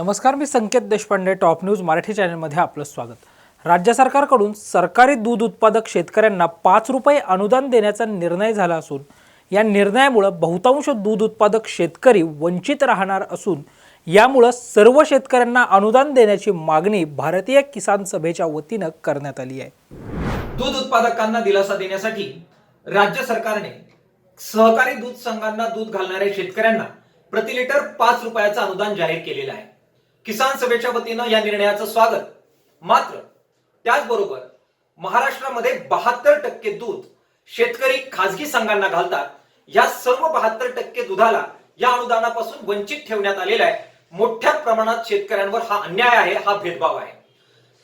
नमस्कार मी Sanket Deshpande top news Marathi चॅनलमध्ये आपलं स्वागत. राज्य सरकारकडून सरकारी दूध उत्पादक शेतकऱ्यांना पाच रुपये अनुदान देण्याचा निर्णय झाला असून या निर्णयामुळं बहुतांश दूध उत्पादक शेतकरी वंचित राहणार असून यामुळं सर्व शेतकऱ्यांना अनुदान देण्याची मागणी भारतीय किसान सभेच्या वतीनं करण्यात आली आहे. दूध उत्पादकांना दिलासा देण्यासाठी राज्य सरकारने सहकारी दूध संघांना दूध घालणाऱ्या शेतकऱ्यांना प्रति लिटर पाच रुपयाचं अनुदान जाहीर केलेलं आहे. किसान सभेच्या वतीनं या निर्णयाचं स्वागत. मात्र त्याचबरोबर महाराष्ट्रामध्ये बहात्तर टक्के दूध शेतकरी खासगी संघांना घालतात. या सर्व बहात्तर टक्के दुधाला या अनुदानापासून वंचित ठेवण्यात आलेला आहे. मोठ्या प्रमाणात शेतकऱ्यांवर हा अन्याय आहे हा भेदभाव आहे.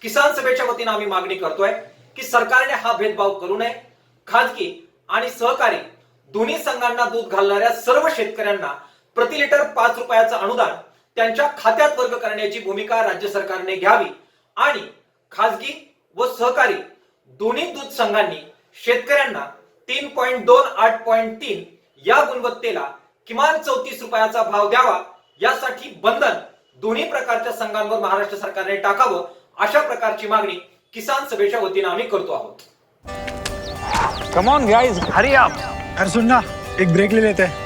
किसान सभेच्या वतीनं आम्ही मागणी करतोय की सरकारने हा भेदभाव करू नये. खाजगी आणि सहकारी दोन्ही संघांना दूध घालणाऱ्या सर्व शेतकऱ्यांना प्रति लिटर पाच रुपयाचं अनुदान त्यांच्या खात्यात वर्ग करण्याची भूमिका राज्य सरकारने घ्यावी आणि खाजगी व सहकारी दोन्ही दूध संघांनी शेतकऱ्यांना तीन पॉईंट दोन आठ पॉईंट तीन या गुणवत्तेला किमान चौतीस रुपयाचा भाव द्यावा यासाठी बंधन दोन्ही प्रकारच्या संघांवर महाराष्ट्र सरकारने टाकावं अशा प्रकारची मागणी किसान सभेच्या वतीनं आम्ही करतो आहोत. Come on guys hurry up अरे सुन ना एक ब्रेक ले लेते. हैं